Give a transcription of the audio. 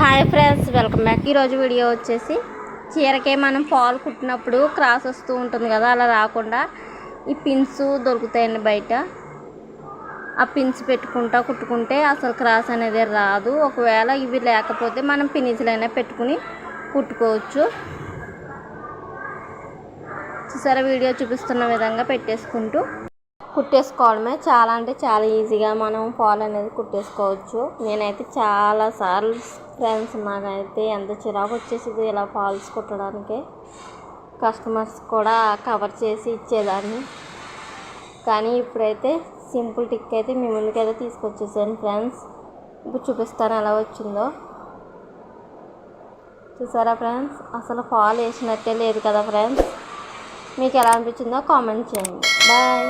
Hi friends welcome back. ఈరోజు video వచ్చేసి చీరకే మనం పాలు కుట్టినప్పుడు క్రాస్ వస్తూ ఉంటుంది కదా అలా రాకుండా ఈ పిన్స్ దొరుకుతాయండి బయట. ఆ పిన్స్ పెట్టుకుంటా కుట్టుకుంటే అసలు క్రాస్ అనేది రాదు. ఒకవేళ ఇవి లేకపోతే మనం పినిసులైనా పెట్టుకుని కుట్టుకోవచ్చు. చూసారా వీడియో చూపిస్తున్న విధంగా పెట్టేసుకుంటూ కుట్టేసుకోవడమే చాలా అంటే చాలా ఈజీగా మనం ఫాల్ అనేది కుట్టేసుకోవచ్చు. నేనైతే చాలా సార్లు ఫ్రెండ్స్ నాకైతే ఎంత చిరాకు వచ్చేసింది ఇలా ఫాల్స్ కుట్టడానికి కస్టమర్స్ కూడా కవర్ చేసి ఇచ్చేదాన్ని. కానీ ఇప్పుడైతే సింపుల్ టిక్ అయితే మీ ముందుకైతే తీసుకొచ్చేసాను ఫ్రెండ్స్ ఇప్పుడు చూపిస్తాను ఎలా వచ్చిందో. చూసారా ఫ్రెండ్స్ అసలు ఫాల్ వేసినట్టే లేదు కదా ఫ్రెండ్స్ మీకు ఎలా అనిపించిందో కామెంట్ చేయండి. బాయ్